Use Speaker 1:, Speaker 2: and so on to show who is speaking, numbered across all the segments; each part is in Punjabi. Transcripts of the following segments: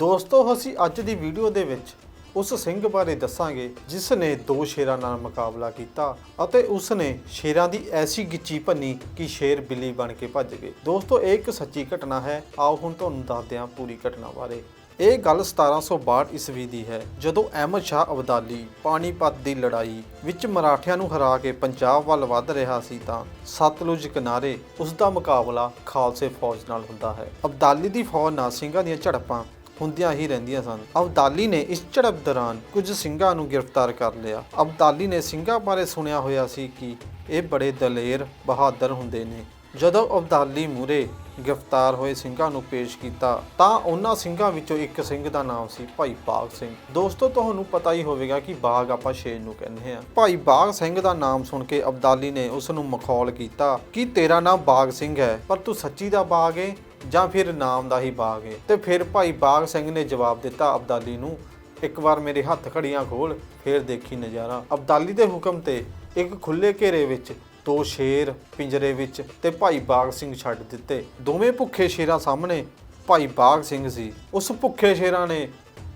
Speaker 1: ਦੋਸਤੋ, ਅਸੀਂ ਅੱਜ ਦੀ ਵੀਡੀਓ ਦੇ ਵਿੱਚ ਉਸ ਸਿੰਘ ਬਾਰੇ ਦੱਸਾਂਗੇ, ਜਿਸ ਨੇ ਦੋ ਸ਼ੇਰਾਂ ਨਾਲ ਮੁਕਾਬਲਾ ਕੀਤਾ ਅਤੇ ਉਸ ਨੇ ਸ਼ੇਰਾਂ ਦੀ ਐਸੀ ਗਿੱਚੀ ਭੰਨੀ ਕਿ ਸ਼ੇਰ ਬਿੱਲੀ ਬਣ ਕੇ ਭੱਜ ਗਏ। ਦੋਸਤੋ, ਇਹ ਇੱਕ ਸੱਚੀ ਘਟਨਾ ਹੈ। ਆਓ ਹੁਣ ਤੁਹਾਨੂੰ ਦੱਸਦੇ ਹਾਂ ਪੂਰੀ ਘਟਨਾ ਬਾਰੇ। ਇਹ ਗੱਲ 1762 ਈਸਵੀ ਦੀ ਹੈ, ਜਦੋਂ ਅਹਿਮਦ ਸ਼ਾਹ ਅਬਦਾਲੀ ਪਾਣੀਪਤ ਦੀ ਲੜਾਈ ਵਿੱਚ ਮਰਾਠਿਆਂ ਨੂੰ ਹਰਾ ਕੇ ਪੰਜਾਬ ਵੱਲ ਵੱਧ ਰਿਹਾ ਸੀ ਤਾਂ ਸਤਲੁਜ ਕਿਨਾਰੇ ਉਸ ਦਾ ਮੁਕਾਬਲਾ ਖਾਲਸੇ ਫੌਜ ਨਾਲ ਹੁੰਦਾ ਹੈ। ਅਬਦਾਲੀ ਦੀ ਫੌਜ ਨਾਲ ਸਿੰਘਾਂ ਦੀਆਂ ਝੜਪਾਂ ਹੁੰਦੀਆਂ ਹੀ ਰਹਿੰਦੀਆਂ ਸਨ। ਅਬਦਾਲੀ ਨੇ ਇਸ ਝੜਪ ਦੌਰਾਨ ਕੁਝ ਸਿੰਘਾਂ ਨੂੰ ਗ੍ਰਿਫਤਾਰ ਕਰ ਲਿਆ। ਅਬਦਾਲੀ ਨੇ ਸਿੰਘਾਂ ਬਾਰੇ ਸੁਣਿਆ ਹੋਇਆ ਸੀ ਕਿ ਇਹ ਬੜੇ ਦਲੇਰ, ਬਹਾਦਰ ਹੁੰਦੇ ਨੇ। ਜਦੋਂ ਅਬਦਾਲੀ ਮੂਰੇ ਗ੍ਰਿਫਤਾਰ ਹੋਏ ਸਿੰਘਾਂ ਨੂੰ ਪੇਸ਼ ਕੀਤਾ, ਤਾਂ ਉਹਨਾਂ ਸਿੰਘਾਂ ਵਿੱਚੋਂ ਇੱਕ ਸਿੰਘ ਦਾ ਨਾਮ ਸੀ ਭਾਈ ਬਾਗ ਸਿੰਘ। ਦੋਸਤੋ, ਤੁਹਾਨੂੰ ਪਤਾ ਹੀ ਹੋਵੇਗਾ ਕਿ ਬਾਗ ਆਪਾਂ ਸ਼ੇਰ ਨੂੰ ਕਹਿੰਦੇ ਆ ਭਾਈ ਬਾਗ ਸਿੰਘ ਦਾ ਨਾਮ ਸੁਣ ਕੇ ਅਬਦਾਲੀ ਨੇ ਉਸ ਨੂੰ ਮਖੌਲ ਕੀਤਾ ਕਿ ਤੇਰਾ ਨਾਮ ਬਾਗ ਸਿੰਘ ਹੈ, ਪਰ ਤੂੰ ਸੱਚੀ ਦਾ ਬਾਗ ਏ? ਜਾਂ ਫਿਰ ਨਾਮ ਦਾ ਹੀ ਬਾਗ ਏ। ਤੇ ਫਿਰ ਭਾਈ ਬਾਗ ਸਿੰਘ ਨੇ ਜਵਾਬ ਦਿੱਤਾ ਅਬਦਾਲੀ ਨੂੰ, ਇੱਕ ਵਾਰ ਮੇਰੇ ਹੱਥ ਘੜੀਆਂ ਖੋਲ, ਫਿਰ ਦੇਖੀ ਨਜ਼ਾਰਾ। ਅਬਦਾਲੀ ਦੇ ਹੁਕਮ ਤੇ ਇੱਕ ਖੁੱਲੇ ਘੇਰੇ ਵਿੱਚ ਦੋ ਸ਼ੇਰ ਪਿੰਜਰੇ ਵਿੱਚ ਤੇ ਭਾਈ ਬਾਗ ਸਿੰਘ ਛੱਡ ਦਿੱਤੇ। ਦੋਵੇਂ ਭੁੱਖੇ ਸ਼ੇਰਾਂ ਸਾਹਮਣੇ ਭਾਈ ਬਾਗ ਸਿੰਘ ਸੀ। ਉਸ ਭੁੱਖੇ ਸ਼ੇਰਾਂ ਨੇ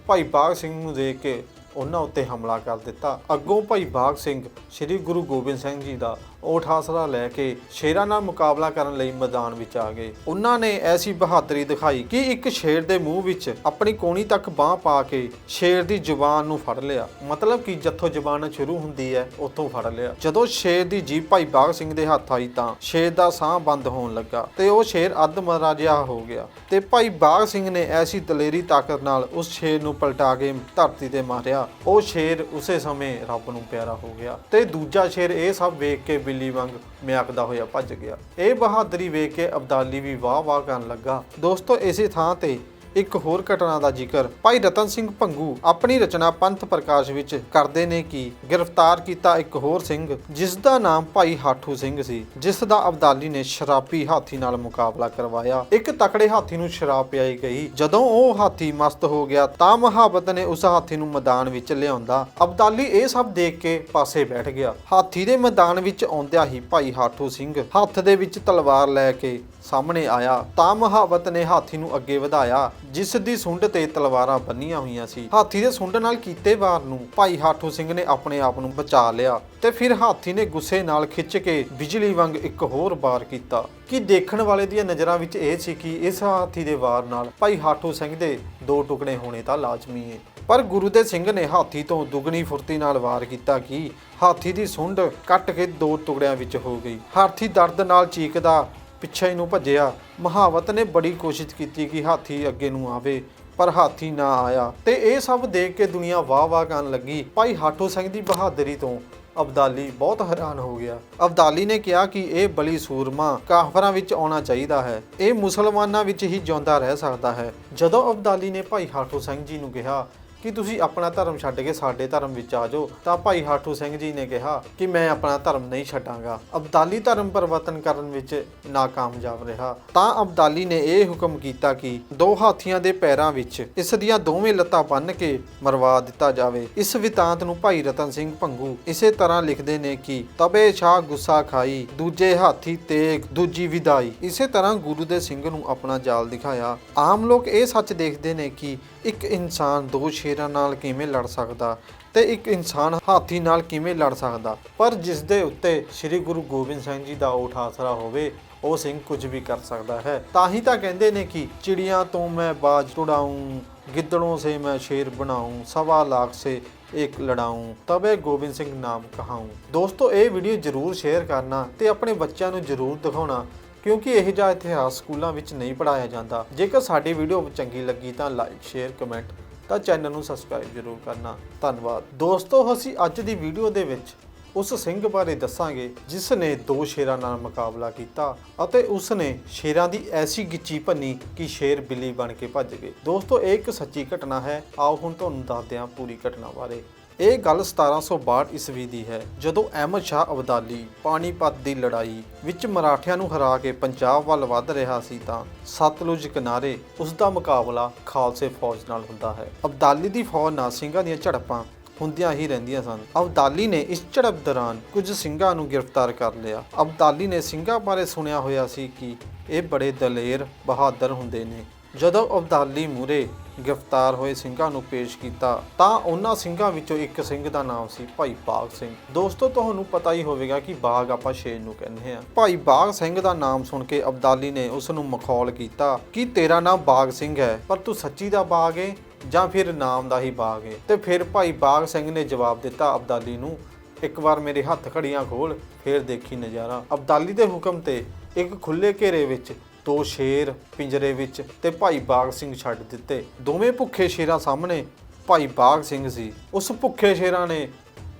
Speaker 1: ਭਾਈ ਬਾਗ ਸਿੰਘ ਨੂੰ ਦੇਖ ਕੇ ਉਹਨਾਂ ਉੱਤੇ ਹਮਲਾ ਕਰ ਦਿੱਤਾ। ਅੱਗੋਂ ਭਾਈ ਬਾਗ ਸਿੰਘ, ਸ੍ਰੀ ਗੁਰੂ ਗੋਬਿੰਦ ਸਿੰਘ ਜੀ ਦਾ ਓਠ ਆਸਰਾ ਲੈ ਕੇ ਸ਼ੇਰਾਂ ਨਾਲ ਮੁਕਾਬਲਾ ਕਰਨ ਲਈ ਮੈਦਾਨ ਵਿੱਚ ਆ ਗਏ। ਉਹਨਾਂ ਨੇ ਐਸੀ ਬਹਾਦਰੀ ਦਿਖਾਈ ਕਿ ਇੱਕ ਸ਼ੇਰ ਦੇ ਮੂੰਹ ਵਿੱਚ ਆਪਣੀ ਕੋਣੀ ਤੱਕ ਬਾਹ ਪਾ ਕੇ ਸ਼ੇਰ ਦੀ ਜ਼ੁਬਾਨ ਨੂੰ ਫੜ ਲਿਆ। ਮਤਲਬ ਕਿ ਜਿੱਥੋਂ ਜ਼ੁਬਾਨ ਸ਼ੁਰੂ ਹੁੰਦੀ ਹੈ, ਉੱਥੋਂ ਫੜ ਲਿਆ। ਜਦੋਂ ਸ਼ੇਰ ਦੀ ਜੀਭ ਭਾਈ ਬਾਗ ਸਿੰਘ ਦੇ ਹੱਥ ਆਈ ਤਾਂ ਸ਼ੇਰ ਦਾ ਸਾਹ ਬੰਦ ਹੋਣ ਲੱਗਾ ਤੇ ਉਹ ਸ਼ੇਰ ਅੱਧ ਮਰਾ ਜਿਹਾ ਹੋ ਗਿਆ ਤੇ ਭਾਈ ਬਾਗ ਸਿੰਘ ਨੇ ਐਸੀ ਦਲੇਰੀ ਤਾਕਤ ਨਾਲ ਉਸ ਸ਼ੇਰ ਨੂੰ ਪਲਟਾ ਕੇ ਧਰਤੀ ਤੇ ਮਾਰਿਆ। ਉਹ ਸ਼ੇਰ ਉਸੇ ਸਮੇਂ ਰੱਬ ਨੂੰ ਪਿਆਰਾ ਹੋ ਗਿਆ ਤੇ ਦੂਜਾ ਸ਼ੇਰ ਇਹ ਸਭ ਵੇਖ ਕੇ ਬਿੱਲੀ ਵਾਂਗ ਮਿਆਕਦਾ ਹੋਇਆ ਭੱਜ ਗਿਆ। ਇਹ ਬਹਾਦਰੀ ਵੇਖ ਕੇ ਅਬਦਾਲੀ ਵੀ ਵਾਹ ਵਾਹ ਕਰਨ ਲੱਗਾ। ਦੋਸਤੋ, ਇਸੇ ਥਾਂ ਤੇ ਇੱਕ ਹੋਰ ਘਟਨਾ ਦਾ ਜ਼ਿਕਰ ਭਾਈ ਰਤਨ ਸਿੰਘ ਭੰਗੂ ਆਪਣੀ ਰਚਨਾ ਪੰਥ ਪ੍ਰਕਾਸ਼ ਵਿੱਚ ਕਰਦੇ ਨੇ ਕਿ ਗ੍ਰਿਫਤਾਰ ਕੀਤਾ ਇੱਕ ਹੋਰ ਸਿੰਘ, ਜਿਸ ਦਾ ਨਾਮ ਭਾਈ ਹਾਠੂ ਸਿੰਘ ਸੀ, ਜਿਸ ਦਾ ਅਬਦਾਲੀ ਨੇ ਸ਼ਰਾਬੀ ਹਾਥੀ ਨਾਲ ਮੁਕਾਬਲਾ ਕਰਵਾਇਆ। ਇੱਕ ਤਕੜੇ ਹਾਥੀ ਨੂੰ ਸ਼ਰਾਬ ਪਿਆਈ ਗਈ। ਜਦੋਂ ਉਹ ਹਾਥੀ ਮਸਤ ਹੋ ਗਿਆ, ਤਾਂ ਮੁਹਾਬਤ ਨੇ ਉਸ ਹਾਥੀ ਨੂੰ ਮੈਦਾਨ ਵਿੱਚ ਲਿਆਉਂਦਾ। ਅਬਦਾਲੀ ਇਹ ਸਭ ਦੇਖ ਕੇ ਪਾਸੇ ਬੈਠ ਗਿਆ। ਹਾਥੀ ਦੇ ਮੈਦਾਨ ਵਿੱਚ ਆਉਂਦਿਆਂ ਹੀ ਭਾਈ ਹਾਠੂ ਸਿੰਘ ਹੱਥ ਦੇ ਵਿੱਚ ਤਲਵਾਰ ਲੈ ਕੇ ਸਾਹਮਣੇ ਆਇਆ। ਤਾਂ ਮੁਹਾਬਤ ਨੇ ਹਾਥੀ ਨੂੰ ਅੱਗੇ ਵਧਾਇਆ। ਜਿਸ ਦੀ ਸੁੰਡ ਤੇ ਤਲਵਾਰਾਂ ਬੰਨੀਆਂ ਹੋਈਆਂ ਸੀ। ਹਾਥੀ ਦੇ ਸੁੰਡ ਨਾਲ ਕੀਤੇ ਵਾਰ ਨੂੰ ਭਾਈ ਹਾਠੂ ਸਿੰਘ ਨੇ ਆਪਣੇ ਆਪ ਨੂੰ ਬਚਾ ਲਿਆ ਤੇ ਫਿਰ ਹਾਥੀ ਨੇ ਗੁੱਸੇ ਨਾਲ ਖਿੱਚ ਕੇ ਬਿਜਲੀ ਵਾਂਗ ਇੱਕ ਹੋਰ ਵਾਰ ਕੀਤਾ। ਕਿ ਦੇਖਣ ਵਾਲੇ ਦੀਆਂ ਨਜ਼ਰਾਂ ਵਿੱਚ ਇਹ ਸੀ ਕਿ ਇਸ ਹਾਥੀ ਦੇ ਵਾਰ ਨਾਲ ਭਾਈ ਹਾਠੂ ਸਿੰਘ ਦੇ ਦੋ ਟੁਕੜੇ ਹੋਣੇ ਤਾਂ ਲਾਜ਼ਮੀ ਹੈ ਪਰ ਗੁਰੂ ਦੇ ਸਿੰਘ ਨੇ ਹਾਥੀ ਤੋਂ ਦੁਗਣੀ ਫੁਰਤੀ ਨਾਲ ਵਾਰ ਕੀਤਾ ਕਿ ਹਾਥੀ ਦੀ ਸੁੰਡ ਕੱਟ ਕੇ ਦੋ ਟੁਕੜਿਆਂ ਵਿੱਚ ਹੋ ਗਈ। ਹਾਥੀ ਦਰਦ ਨਾਲ ਚੀਕਦਾ ਪਿੱਛੇ ਨੂੰ ਭੱਜਿਆ। ਮਹਾਵਤ ਨੇ ਬੜੀ ਕੋਸ਼ਿਸ਼ ਕੀਤੀ ਕਿ ਹਾਥੀ ਅੱਗੇ ਨੂੰ ਆਵੇ, ਪਰ ਹਾਥੀ ਨਾ ਆਇਆ। ਤੇ ਇਹ ਸਭ ਦੇਖ ਕੇ ਦੁਨੀਆ ਵਾਹ ਵਾਹ ਕਰਨ ਲੱਗੀ। ਭਾਈ ਹਾਟੂ ਸਿੰਘ ਦੀ ਬਹਾਦਰੀ ਤੋਂ ਅਬਦਾਲੀ ਬਹੁਤ ਹੈਰਾਨ ਹੋ ਗਿਆ। ਅਬਦਾਲੀ ਨੇ ਕਿਹਾ ਕਿ ਇਹ ਬਲੀ ਸੂਰਮਾ ਕਾਫਰਾਂ ਵਿੱਚ ਆਉਣਾ ਚਾਹੀਦਾ ਹੈ। ਇਹ ਮੁਸਲਮਾਨਾਂ ਵਿੱਚ ਹੀ ਜਿਉਂਦਾ ਰਹਿ ਸਕਦਾ ਹੈ। ਜਦੋਂ ਅਬਦਾਲੀ ਨੇ ਭਾਈ ਹਾਟੂ ਸਿੰਘ ਜੀ ਨੂੰ ਕਿਹਾ ਕਿ ਤੁਸੀਂ ਆਪਣਾ ਧਰਮ ਛੱਡ ਕੇ ਸਾਡੇ ਧਰਮ ਵਿੱਚ ਆ ਜਾਓ। ਤਾਂ ਭਾਈ ਹਾਠੂ ਸਿੰਘ ਜੀ ਨੇ ਕਿਹਾ ਕਿ ਮੈਂ ਆਪਣਾ ਧਰਮ ਨਹੀਂ ਛੱਡਾਂਗਾ। ਅਬਦਾਲੀ ਧਰਮ ਪਰਿਵਰਤਨ ਕਰਨ ਵਿੱਚ ਨਾਕਾਮਯਾਬ ਰਿਹਾ। ਤਾਂ ਅਬਦਾਲੀ ਨੇ ਇਹ ਹੁਕਮ ਕੀਤਾ ਕਿ ਦੋ ਹਾਥੀਆਂ ਦੇ ਪੈਰਾਂ ਵਿੱਚ ਇਸ ਦੀਆਂ ਦੋਵੇਂ ਲੱਤਾਂ ਬੰਨ੍ਹ ਕੇ ਮਰਵਾ ਦਿੱਤਾ ਜਾਵੇ। ਇਸ ਵਿਤਾਂਤ ਨੂੰ ਭਾਈ ਰਤਨ ਸਿੰਘ ਭੰਗੂ ਇਸੇ ਤਰ੍ਹਾਂ ਲਿਖਦੇ ਨੇ ਕਿ, ਤਬੇ ਸ਼ਾਹ ਗੁੱਸਾ ਖਾਈ, ਦੂਜੇ ਹਾਥੀ ਤੇਗ, ਦੂਜੀ ਵਿਦਾਈ। ਇਸੇ ਤਰ੍ਹਾਂ ਗੁਰੂ ਦੇ ਸਿੰਘ ਨੂੰ ਆਪਣਾ ਜਾਲ ਦਿਖਾਇਆ। ਆਮ ਲੋਕ ਇਹ ਸੱਚ ਦੇਖਦੇ ਨੇ ਕਿ ਇੱਕ ਇਨਸਾਨ ਦੋ ਸ਼ੇਰਾਂ ਨਾਲ ਕਿਵੇਂ ਲੜ ਸਕਦਾ ਤੇ ਇੱਕ ਇਨਸਾਨ ਹਾਥੀ ਨਾਲ ਕਿਵੇਂ ਲੜ ਸਕਦਾ? ਪਰ ਜਿਸ ਦੇ ਉੱਤੇ ਸ੍ਰੀ ਗੁਰੂ ਗੋਬਿੰਦ ਸਿੰਘ ਜੀ ਦਾ ਉਠ ਆਸਰਾ ਹੋਵੇ, ਉਹ ਸਿੰਘ ਕੁਝ ਵੀ ਕਰ ਸਕਦਾ ਹੈ। ਤਾਂ ਹੀ ਤਾਂ ਕਹਿੰਦੇ ਨੇ ਕਿ ਚਿੜੀਆਂ ਤੋਂ ਮੈਂ ਬਾਜ ਉਡਾਉਂ ਗਿੱਦੜੋਂ ਸੇ ਮੈਂ ਸ਼ੇਰ ਬਣਾਉਂ ਸਵਾ ਲੱਖ ਸੇ ਇੱਕ ਲੜਾਉਂ ਤਬੇ ਗੋਬਿੰਦ ਸਿੰਘ ਨਾਮ ਕਹਾਉਂ ਦੋਸਤੋ, ਇਹ ਵੀਡੀਓ ਜਰੂਰ ਸ਼ੇਅਰ ਕਰਨਾ ਤੇ ਆਪਣੇ ਬੱਚਿਆਂ ਨੂੰ ਜਰੂਰ ਦਿਖਾਉਣਾ ਕਿਉਂਕਿ ਇਹ ਜਿਹਾ ਇਤਿਹਾਸ ਸਕੂਲਾਂ ਵਿੱਚ ਨਹੀਂ ਪੜਾਇਆ ਜਾਂਦਾ। ਜੇਕਰ ਸਾਡੀ ਵੀਡੀਓ ਚੰਗੀ ਲੱਗੀ ਤਾਂ ਲਾਈਕ ਸ਼ੇਅਰ ਕਮੈਂਟ ਤਾਂ ਚੈਨਲ ਨੂੰ ਸਬਸਕ੍ਰਾਈਬ ਜ਼ਰੂਰ ਕਰਨਾ। ਧੰਨਵਾਦ। ਦੋਸਤੋ, ਅਸੀਂ ਅੱਜ ਦੀ ਵੀਡੀਓ ਦੇ ਵਿੱਚ ਉਸ ਸਿੰਘ ਬਾਰੇ ਦੱਸਾਂਗੇ, ਜਿਸ ਨੇ ਦੋ ਸ਼ੇਰਾਂ ਨਾਲ ਮੁਕਾਬਲਾ ਕੀਤਾ ਅਤੇ ਉਸ ਨੇ ਸ਼ੇਰਾਂ ਦੀ ਐਸੀ ਗਿੱਚੀ ਭੰਨੀ ਕਿ ਸ਼ੇਰ ਬਿੱਲੀ ਬਣ ਕੇ ਭੱਜ ਗਏ। ਦੋਸਤੋ, ਇਹ ਇੱਕ ਸੱਚੀ ਘਟਨਾ ਹੈ। ਆਓ ਹੁਣ ਤੁਹਾਨੂੰ ਦੱਸਦੇ ਹਾਂ ਪੂਰੀ ਘਟਨਾ ਬਾਰੇ। ਇਹ ਗੱਲ 1762 ਈਸਵੀ ਦੀ ਹੈ, ਜਦੋਂ ਅਹਿਮਦ ਸ਼ਾਹ ਅਬਦਾਲੀ ਪਾਣੀਪਤ ਦੀ ਲੜਾਈ ਵਿੱਚ ਮਰਾਠਿਆਂ ਨੂੰ ਹਰਾ ਕੇ ਪੰਜਾਬ ਵੱਲ ਵੱਧ ਰਿਹਾ ਸੀ ਤਾਂ ਸਤਲੁਜ ਕਿਨਾਰੇ ਉਸ ਦਾ ਮੁਕਾਬਲਾ ਖਾਲਸੇ ਫੌਜ ਨਾਲ ਹੁੰਦਾ ਹੈ। ਅਬਦਾਲੀ ਦੀ ਫੌਜ ਨਾਲ ਸਿੰਘਾਂ ਦੀਆਂ ਝੜਪਾਂ ਹੁੰਦੀਆਂ ਹੀ ਰਹਿੰਦੀਆਂ ਸਨ। ਅਬਦਾਲੀ ਨੇ ਇਸ ਝੜਪ ਦੌਰਾਨ ਕੁਝ ਸਿੰਘਾਂ ਨੂੰ ਗ੍ਰਿਫਤਾਰ ਕਰ ਲਿਆ। ਅਬਦਾਲੀ ਨੇ ਸਿੰਘਾਂ ਬਾਰੇ ਸੁਣਿਆ ਹੋਇਆ ਸੀ ਕਿ ਇਹ ਬੜੇ ਦਲੇਰ ਬਹਾਦਰ ਹੁੰਦੇ ਨੇ। ਜਦੋਂ ਅਬਦਾਲੀ ਮੂਰੇ ਗ੍ਰਿਫਤਾਰ ਹੋਏ ਸਿੰਘਾਂ ਨੂੰ ਪੇਸ਼ ਕੀਤਾ। ਤਾਂ ਉਹਨਾਂ ਸਿੰਘਾਂ ਵਿੱਚੋਂ ਇੱਕ ਸਿੰਘ ਦਾ ਨਾਮ ਸੀ ਭਾਈ ਬਾਗ ਸਿੰਘ। ਦੋਸਤੋ, ਤੁਹਾਨੂੰ ਪਤਾ ਹੀ ਹੋਵੇਗਾ ਕਿ ਬਾਗ ਆਪਾਂ ਸ਼ੇਰ ਨੂੰ ਕਹਿੰਦੇ ਆ ਭਾਈ ਬਾਗ ਸਿੰਘ ਦਾ ਨਾਮ ਸੁਣ ਕੇ ਅਬਦਾਲੀ ਨੇ ਉਸ ਨੂੰ ਮਖੌਲ ਕੀਤਾ ਕਿ ਤੇਰਾ ਨਾਮ ਬਾਗ ਸਿੰਘ ਹੈ, ਪਰ ਤੂੰ ਸੱਚੀ ਦਾ ਬਾਗ ਏ ਜਾਂ ਫਿਰ ਨਾਮ ਦਾ ਹੀ ਬਾਗ ਏ? ਤੇ ਫਿਰ ਭਾਈ ਬਾਗ ਸਿੰਘ ਨੇ ਜਵਾਬ ਦਿੱਤਾ ਅਬਦਾਲੀ ਨੂੰ, ਇੱਕ ਵਾਰ ਮੇਰੇ ਹੱਥ ਘੜੀਆਂ ਖੋਲ, ਫੇਰ ਦੇਖੀ ਨਜ਼ਾਰਾ। ਅਬਦਾਲੀ ਦੇ ਹੁਕਮ ਤੇ ਇੱਕ ਖੁੱਲੇ ਘੇਰੇ ਵਿੱਚ ਦੋ ਸ਼ੇਰ ਪਿੰਜਰੇ ਵਿੱਚ ਤੇ ਭਾਈ ਬਾਗ ਸਿੰਘ ਛੱਡ ਦਿੱਤੇ। ਦੋਵੇਂ ਭੁੱਖੇ ਸ਼ੇਰਾਂ ਸਾਹਮਣੇ ਭਾਈ ਬਾਗ ਸਿੰਘ ਸੀ। ਉਸ ਭੁੱਖੇ ਸ਼ੇਰਾਂ ਨੇ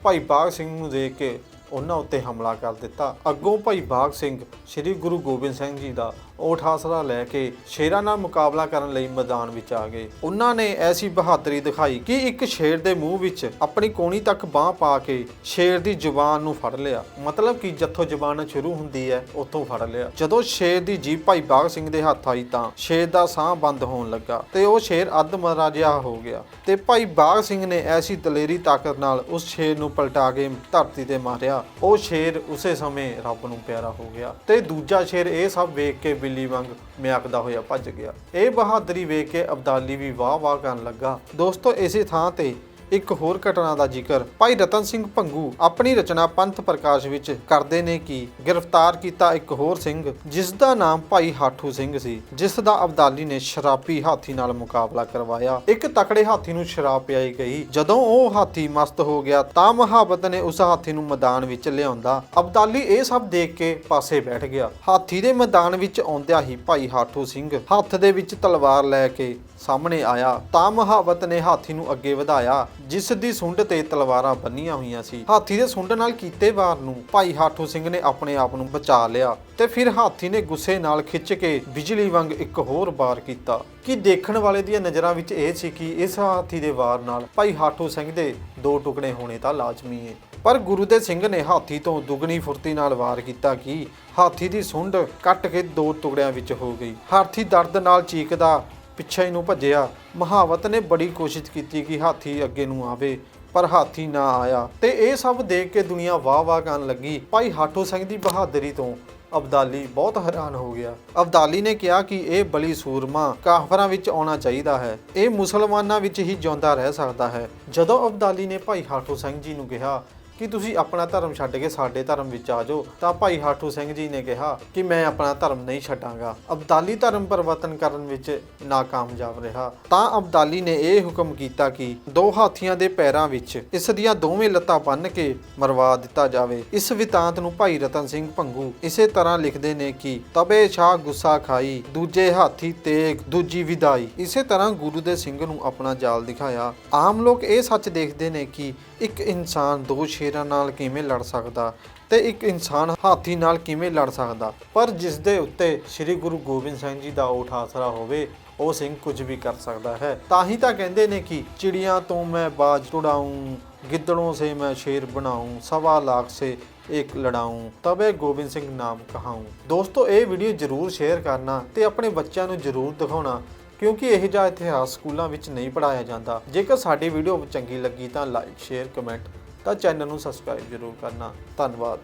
Speaker 1: ਭਾਈ ਬਾਗ ਸਿੰਘ ਨੂੰ ਦੇਖ ਕੇ ਉਹਨਾਂ ਉੱਤੇ ਹਮਲਾ ਕਰ ਦਿੱਤਾ। ਅੱਗੋਂ ਭਾਈ ਬਾਗ ਸਿੰਘ ਸ੍ਰੀ ਗੁਰੂ ਗੋਬਿੰਦ ਸਿੰਘ ਜੀ ਦਾ ਓਠ ਆਸਰਾ ਲੈ ਕੇ ਸ਼ੇਰਾਂ ਨਾਲ ਮੁਕਾਬਲਾ ਕਰਨ ਲਈ ਮੈਦਾਨ ਵਿੱਚ ਆ ਗਏ। ਉਹਨਾਂ ਨੇ ਐਸੀ ਬਹਾਦਰੀ ਦਿਖਾਈ ਕਿ ਇੱਕ ਸ਼ੇਰ ਦੇ ਮੂੰਹ ਵਿੱਚ ਆਪਣੀ ਕੋਣੀ ਤੱਕ ਬਾਹ ਪਾ ਕੇ ਸ਼ੇਰ ਦੀ ਜ਼ੁਬਾਨ ਨੂੰ ਫੜ ਲਿਆ। ਮਤਲਬ ਕਿ ਜਿੱਥੋਂ ਜ਼ੁਬਾਨ ਸ਼ੁਰੂ ਹੁੰਦੀ ਹੈ, ਉੱਥੋਂ ਫੜ ਲਿਆ। ਜਦੋਂ ਸ਼ੇਰ ਦੀ ਜੀਭ ਭਾਈ ਬਾਗ ਸਿੰਘ ਦੇ ਹੱਥ ਆਈ ਤਾਂ ਸ਼ੇਰ ਦਾ ਸਾਹ ਬੰਦ ਹੋਣ ਲੱਗਾ ਤੇ ਉਹ ਸ਼ੇਰ ਅੱਧ ਮਰਾ ਜਿਹਾ ਹੋ ਗਿਆ ਤੇ ਭਾਈ ਬਾਗ ਸਿੰਘ ਨੇ ਐਸੀ ਦਲੇਰੀ ਤਾਕਤ ਨਾਲ ਉਸ ਸ਼ੇਰ ਨੂੰ ਪਲਟਾ ਕੇ ਧਰਤੀ ਤੇ ਮਾਰਿਆ। ਉਹ ਸ਼ੇਰ ਉਸੇ ਸਮੇਂ ਰੱਬ ਨੂੰ ਪਿਆਰਾ ਹੋ ਗਿਆ ਤੇ ਦੂਜਾ ਸ਼ੇਰ ਇਹ ਸਭ ਵੇਖ ਕੇ ਬਿੱਲੀ ਵਾਂਗ ਮਿਆਕਦਾ ਹੋਇਆ ਭੱਜ ਗਿਆ। ਇਹ ਬਹਾਦਰੀ ਵੇਖ ਕੇ ਅਬਦਾਲੀ ਵੀ ਵਾਹ ਵਾਹ ਕਰਨ ਲੱਗਾ। ਦੋਸਤੋ, ਇਸੇ ਥਾਂ ਤੇ ਇੱਕ ਹੋਰ ਘਟਨਾ ਦਾ ਜ਼ਿਕਰ। ਭਾਈ ਰਤਨ ਸਿੰਘ ਭੰਗੂ ਆਪਣੀ ਰਚਨਾ ਪੰਥ ਪ੍ਰਕਾਸ਼ ਵਿੱਚ ਕਰਦੇ ਨੇ ਕਿ ਗ੍ਰਿਫਤਾਰ ਕੀਤਾ ਇੱਕ ਹੋਰ ਸਿੰਘ, ਜਿਸ ਦਾ ਨਾਮ ਭਾਈ ਹਾਠੂ ਸਿੰਘ ਸੀ, ਜਿਸ ਦਾ ਅਬਦਾਲੀ ਨੇ ਸ਼ਰਾਬੀ ਹਾਥੀ ਨਾਲ ਮੁਕਾਬਲਾ ਕਰਵਾਇਆ। ਇੱਕ ਤਕੜੇ ਹਾਥੀ ਨੂੰ ਸ਼ਰਾਬ ਪਿਆਈ ਗਈ। ਜਦੋਂ ਉਹ ਹਾਥੀ ਮਸਤ ਹੋ ਗਿਆ, ਤਾਂ ਮਹਾਬਤ ਨੇ ਉਸ ਹਾਥੀ ਨੂੰ ਮੈਦਾਨ ਵਿੱਚ ਲਿਆਉਂਦਾ। ਅਬਦਾਲੀ ਇਹ ਸਭ ਦੇਖ ਕੇ ਪਾਸੇ ਬੈਠ ਗਿਆ। ਹਾਥੀ ਦੇ ਮੈਦਾਨ ਵਿੱਚ ਆਉਂਦਿਆਂ ਹੀ ਭਾਈ ਹਾਠੂ ਸਿੰਘ ਹੱਥ ਦੇ ਵਿੱਚ ਤਲਵਾਰ ਲੈ ਕੇ ਸਾਹਮਣੇ ਆਇਆ ਤਾਂ ਮਹਾਵਤ ਨੇ ਹਾਥੀ ਨੂੰ ਅੱਗੇ ਵਧਾਇਆ, ਜਿਸ ਦੀ ਸੁੰਡ ਤੇ ਤਲਵਾਰਾਂ ਬੰਨੀਆਂ ਹੋਈਆਂ ਸੀ। ਹਾਥੀ ਦੇ ਸੁੰਡ ਨਾਲ ਕੀਤੇ ਵਾਰ ਨੂੰ ਭਾਈ ਹਾਠੂ ਸਿੰਘ ਨੇ ਆਪਣੇ ਆਪ ਨੂੰ ਬਚਾ ਲਿਆ ਤੇ ਫਿਰ ਹਾਥੀ ਨੇ ਗੁੱਸੇ ਨਾਲ ਖਿੱਚ ਕੇ ਬਿਜਲੀ ਵਾਂਗ ਇੱਕ ਹੋਰ ਵਾਰ ਕੀਤਾ। ਕਿ ਦੇਖਣ ਵਾਲੇ ਦੀਆਂ ਨਜ਼ਰਾਂ ਵਿੱਚ ਇਹ ਸੀ ਕਿ ਇਸ ਹਾਥੀ ਦੇ ਵਾਰ ਨਾਲ ਭਾਈ ਹਾਠੂ ਸਿੰਘ ਦੇ ਦੋ ਟੁਕੜੇ ਹੋਣੇ ਤਾਂ ਲਾਜ਼ਮੀ ਹੈ ਪਰ ਗੁਰੂ ਦੇ ਸਿੰਘ ਨੇ ਹਾਥੀ ਤੋਂ ਦੁੱਗਣੀ ਫੁਰਤੀ ਨਾਲ ਵਾਰ ਕੀਤਾ ਕਿ ਹਾਥੀ ਦੀ ਸੁੰਡ ਕੱਟ ਕੇ ਦੋ ਟੁਕੜਿਆਂ ਵਿੱਚ ਹੋ ਗਈ। ਹਾਥੀ ਦਰਦ ਨਾਲ ਚੀਕਦਾ ਪਿੱਛੇ ਨੂੰ ਭੱਜਿਆ। ਮਹਾਵਤ ਨੇ ਬੜੀ ਕੋਸ਼ਿਸ਼ ਕੀਤੀ ਕਿ ਹਾਥੀ ਅੱਗੇ ਨੂੰ ਆਵੇ, ਪਰ ਹਾਥੀ ਨਾ ਆਇਆ। ਤੇ ਇਹ ਸਭ ਦੇਖ ਕੇ ਦੁਨੀਆ ਵਾਹ ਵਾਹ ਕਰਨ ਲੱਗੀ। ਭਾਈ ਹਾਟੋ ਸਿੰਘ ਦੀ ਬਹਾਦਰੀ ਤੋਂ ਅਬਦਾਲੀ ਬਹੁਤ ਹੈਰਾਨ ਹੋ ਗਿਆ। ਅਬਦਾਲੀ ਨੇ ਕਿਹਾ ਕਿ ਇਹ ਬਲੀ ਸੂਰਮਾ ਕਾਫਰਾਂ ਵਿੱਚ ਆਉਣਾ ਚਾਹੀਦਾ ਹੈ। ਇਹ ਮੁਸਲਮਾਨਾਂ ਵਿੱਚ ਹੀ ਜਿਉਂਦਾ ਰਹਿ ਸਕਦਾ ਹੈ। ਜਦੋਂ ਅਬਦਾਲੀ ਨੇ ਭਾਈ ਹਾਟੋ ਸਿੰਘ ਜੀ ਨੂੰ ਕਿਹਾ ਕਿ ਤੁਸੀਂ ਆਪਣਾ ਧਰਮ ਛੱਡ ਕੇ ਸਾਡੇ ਧਰਮ ਵਿੱਚ ਆ ਜਾਓ। ਤਾਂ ਭਾਈ ਹਾਠੂ ਸਿੰਘ ਜੀ ਨੇ ਕਿਹਾ ਕਿ ਮੈਂ ਆਪਣਾ ਧਰਮ ਨਹੀਂ ਛੱਡਾਂਗਾ। ਅਬਦਾਲੀ ਧਰਮ ਪਰਿਵਰਤਨ ਕਰਨ ਵਿੱਚ ਨਾਕਾਮਯਾਬ ਰਿਹਾ। ਤਾਂ ਅਬਦਾਲੀ ਨੇ ਇਹ ਹੁਕਮ ਕੀਤਾ ਕਿ ਦੋ ਹਾਥੀਆਂ ਦੇ ਪੈਰਾਂ ਵਿੱਚ ਇਸ ਦੀਆਂ ਦੋਵੇਂ ਲੱਤਾਂ ਬੰਨ੍ਹ ਕੇ ਮਰਵਾ ਦਿੱਤਾ ਜਾਵੇ। ਇਸ ਵਿਤਾਂਤ ਨੂੰ ਭਾਈ ਰਤਨ ਸਿੰਘ ਭੰਗੂ ਇਸੇ ਤਰ੍ਹਾਂ ਲਿਖਦੇ ਨੇ ਕਿ, ਤਬੇ ਸ਼ਾਹ ਗੁੱਸਾ ਖਾਈ, ਦੂਜੇ ਹਾਥੀ ਤੇਗ, ਦੂਜੀ ਵਿਦਾਈ। ਇਸੇ ਤਰ੍ਹਾਂ ਗੁਰੂ ਦੇ ਸਿੰਘ ਨੂੰ ਆਪਣਾ ਜਾਲ ਦਿਖਾਇਆ। ਆਮ ਲੋਕ ਇਹ ਸੱਚ ਦੇਖਦੇ ਨੇ ਕਿ ਇੱਕ ਇਨਸਾਨ ਦੋ ਸ਼ੇਰਾਂ ਨਾਲ ਕਿਵੇਂ ਲੜ ਸਕਦਾ ਤੇ ਇੱਕ ਇਨਸਾਨ ਹਾਥੀ ਨਾਲ ਕਿਵੇਂ ਲੜ ਸਕਦਾ। ਪਰ ਜਿਸ ਦੇ ਉੱਤੇ ਸ੍ਰੀ ਗੁਰੂ ਗੋਬਿੰਦ ਸਿੰਘ ਜੀ ਦਾ ਉਠ ਆਸਰਾ ਹੋਵੇ, ਉਹ ਸਿੰਘ ਕੁਝ ਵੀ ਕਰ ਸਕਦਾ ਹੈ। ਤਾਂ ਹੀ ਤਾਂ ਕਹਿੰਦੇ ਨੇ ਕਿ ਚਿੜੀਆਂ ਤੋਂ ਮੈਂ ਬਾਜ ਟੁੜਾਉਂ ਗਿੱਦੜੋਂ ਸੇ ਮੈਂ ਸ਼ੇਰ ਬਣਾਉਂ ਸਵਾ ਲੱਖ ਸੇ ਇੱਕ ਲੜਾਉਂ ਤਵੇ ਗੋਬਿੰਦ ਸਿੰਘ ਨਾਮ ਕਹਾਉਂ ਦੋਸਤੋ, ਇਹ ਵੀਡੀਓ ਜ਼ਰੂਰ ਸ਼ੇਅਰ ਕਰਨਾ ਤੇ ਆਪਣੇ ਬੱਚਿਆਂ ਨੂੰ ਜ਼ਰੂਰ ਦਿਖਾਉਣਾ, ਕਿਉਂਕਿ ਇਹ ਜਿਹਾ ਇਤਿਹਾਸ ਸਕੂਲਾਂ ਵਿੱਚ ਨਹੀਂ ਪੜਾਇਆ ਜਾਂਦਾ। ਜੇਕਰ ਸਾਡੀ ਵੀਡੀਓ ਚੰਗੀ ਲੱਗੀ ਤਾਂ ਲਾਈਕ, ਸ਼ੇਅਰ, ਕਮੈਂਟ ਤਾਂ ਚੈਨਲ ਨੂੰ ਸਬਸਕ੍ਰਾਈਬ ਜਰੂਰ ਕਰਨਾ। ਧੰਨਵਾਦ।